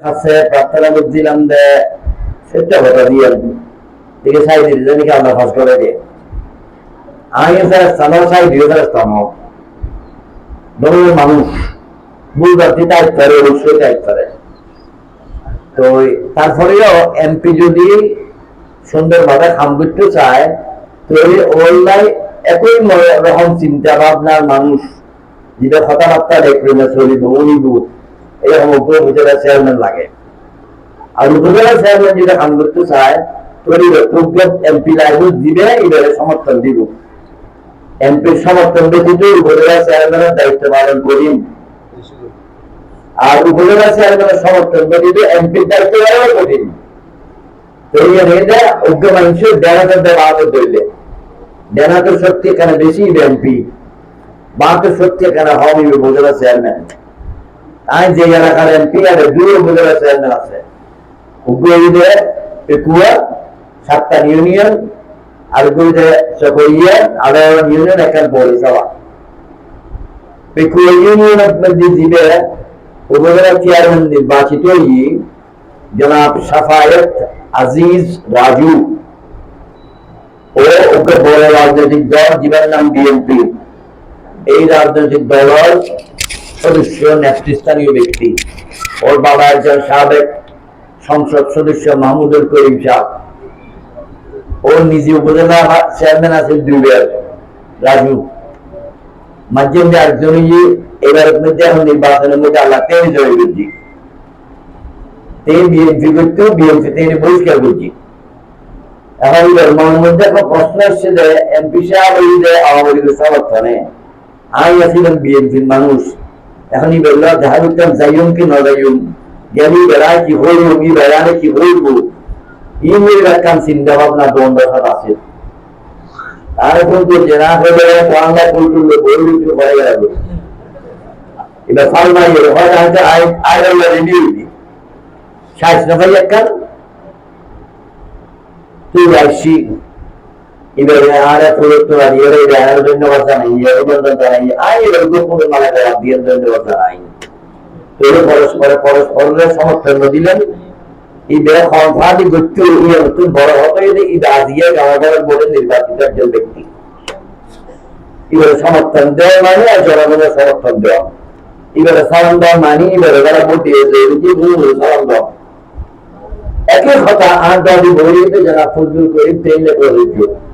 আছে, প্রার্থনা করছিলাম যে সত্য কথা দিয়ে সাই জানি কি আমরা ফাঁস করে দিয়ে। স্যার সাই দিয়ে স্যার স্থান মানুষ। করে অবশ্যই করে তো তারপরেও এমপি যদি সুন্দরভাবে খাম করতে চায় তো ওলাই একই রকম চিন্তা ভাবনার মানুষ। যেটা কথাবার্তা দেখবে না চলিব উনিব এরকম উপজেলা চেয়ারম্যান লাগে। আর উপজেলা চেয়ারম্যান যেটা কাম চায় এমপি এখানে বেশি এমপি বাহাত্তর সত্যি এখানে হবি উপজেলা চেয়ারম্যান আই যে এলাকার এমপি আর দুই উপজেলা চেয়ারম্যান আছে। উগ্রীতে পেকুয়া, সাতটা ইউনিয়ন, আর গুলিতে চকরিয়া ইউনিয়ন একটা পেকুয়া ইউনিয়ন মধ্যে দিবে উপজেলা চেয়ারম্যান নির্বাচিত জনাব সাফায়ত আজিজ রাজু। ও ওকে বড় রাজনৈতিক দল জীবন নাম বিএনপি। এই রাজনৈতিক দলের সদস্য নেতৃস্থানীয় ব্যক্তি। ওর বাবা একজন সাবেক সংসদ সদস্য মাহমুদুল করিম সাহ। ওর নিজে উপজেলা চেয়ারম্যান আছে দুইবার, রাজু। মাঝে একজনই যে এবার মধ্যে এখন নির্বাচনের মধ্যে আল্লাহ তেই জয় করছি তেই বিএনপি করতেও বিএনপি তিনি বহিষ্কার করছি। এখন এবার মনের মধ্যে একটা প্রশ্ন এসছে যে এমপি সাহেব এই যে আওয়ামী লীগের সমর্থনে, আমি আছিলাম বিএনপির মানুষ। এখন এই বেলা দেখা করতাম যাইম কি না যাইম গেলি বেড়ায় কি হইব কি বেড়ালে কি হইব? ই মেয়ের একটা চিন্তা ভাবনা দ্বন্দ্ব আছে। আর এখন তো জেনা হলে বাংলা কুলটুল বই উঠে হয়ে গেল এবার ফার্মাই হয় হয়তো I I review the size না ভাই একটা তুই আসছি এবার গোপন মালা করা দিয়ে ধন্যবাদ জানাই এর পরস্পরে পরস্পরের সমর্থন দিলেন এই বেড়া ক্ষমতাদি গত্য ইয়ে নতুন বড় হতে গেলে এই দাদিয়ে গাঁওয়াগাঁয়ের বোর্ডে নির্বাচিত একজন ব্যক্তি আর জনগণের সমর্থন দেওয়া এবারে সালাম দেওয়া মানে এবারে যারা ভোট দিয়েছে যে ভুল সালাম দেওয়া একই কথা আর দাদি বইতে যারা ফজল করি তেলে প্রযোজ্য আর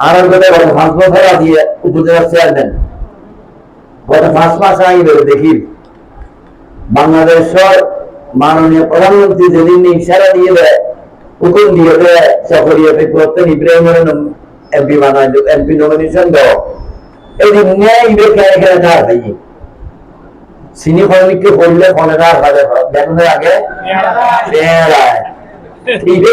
গত পাঁচ বছর আগে উপজেলা চেয়ারম্যান। গত পাঁচ মাস আগে দেখি বাংলাদেশের মাননীয় প্রধানমন্ত্রী যেদিন ইশারা দিয়ে দেয় হুকুম দিয়ে দেয় চকরিয়া করতেন ইব্রাহিমের এমপি বানায় এমপি নমিনেশন দাও এই নিয়ে ইবে খেয়ে খেয়ে না ভাই সিনি ফলনিককে পড়লে ফোনে না ভাবে দেখুন আগে ইবে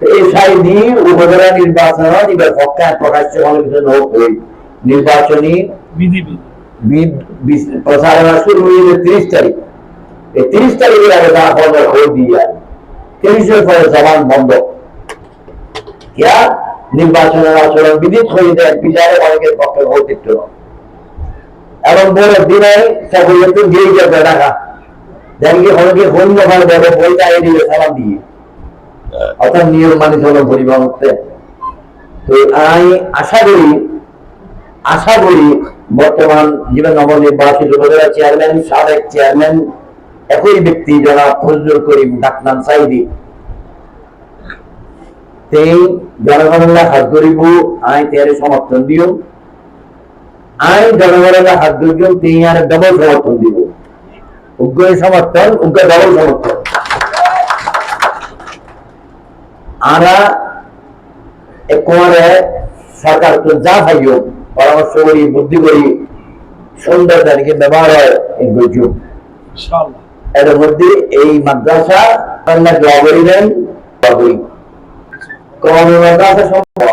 তো এই সাইডি উপজেলা নির্বাচন এবার পক্ষে প্রকাশ্য নোট হই নির্বাচনী প্রচারণা শুরু হয়েছে তিরিশ তারিখ। এই তিরিশ তারিখের আগে তারা খবর হয়ে দিয়ে তিরিশের পরে জবান বন্ধ। কিয়া নির্বাচনের আচরণ বিধি হয়ে যায় বিচারে অনেকের পক্ষে ভৌতিত্ব এবং বড় দিনে সকল একটু দিয়ে যাবে রাখা দেখি অনেকে হন্য বই চাই সালাম দিয়ে। অর্থাৎ নিয়ম মানি চলো পরিবহন করতে তো আমি আশা করি আশা করি বর্তমান জীবন নবনির্বাচিত উপজেলা চেয়ারম্যান, সাবেক চেয়ারম্যান, একই ব্যক্তি যারা ফজল করিম, ডাকনাম সাইদি। তেই হাত ধরিব, আই তেয়ারে সমর্থন দিও। আই জনগণের হাত ধরিব, তেই আর ডবল সমর্থন দিব। উগ্র সমর্থন, উগ্র ডবল সমর্থন। আরা একবারে সরকার তো যা পাইও পরামর্শ করি বুদ্ধি করি সুন্দর তাদেরকে ব্যবহার হয় এর মধ্যে এই মাদ্রাসা আপনার দোয়া করিবেন দোয়া করি কোন মাদ্রাসা সম্ভব?